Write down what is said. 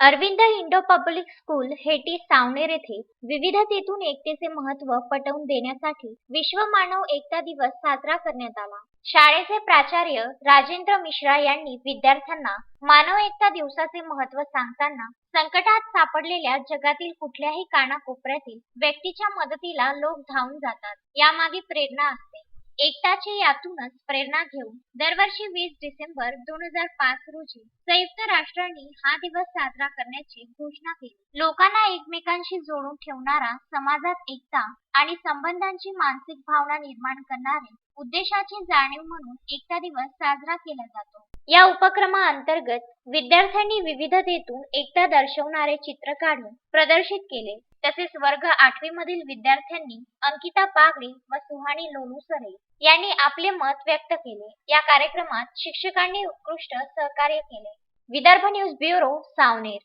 Arvind Indo public school Heti Saoner येथे विविधतेतून एकतेचे महत्त्व पटवून देण्यासाठी विश्व मानव एकता दिवस साजरा करण्यात आला. शाळेचे प्राचार्य राजेंद्र मिश्रा यांनी विद्यार्थ्यांना मानव एकता दिवसाचे महत्त्व सांगताना संकटात सापडलेल्या जगातील कुठल्याही कानाकोपऱ्यातील व्यक्तीच्या मदतीला लोक धावून जातात. यामागे प्रेरणा असते. एकताची यातूनच प्रेरणा घेऊन दरवर्षी वीस डिसेंबर दोन हजार पाच रोजी संयुक्त राष्ट्रांनी हा दिवस साजरा करण्याची घोषणा केली. लोकांना एकमेकांशी जोडून ठेवणारा समाजात एकता आणि संबंधांची मानसिक भावना निर्माण करणारे उद्देशाची जाणीव म्हणून एकता दिवस साजरा केला जातो. या उपक्रमाअंतर्गत विद्यार्थ्यांनी विविधतेतून एकता दर्शवणारे चित्र काढून प्रदर्शित केले. तसेच वर्ग आठवी मधील विद्यार्थ्यांनी अंकिता पागडे व सुहानी लोणुसरे यांनी आपले मत व्यक्त केले. या कार्यक्रमात शिक्षकांनी उत्कृष्ट सहकार्य केले. Vidarbha news bureau Saoner.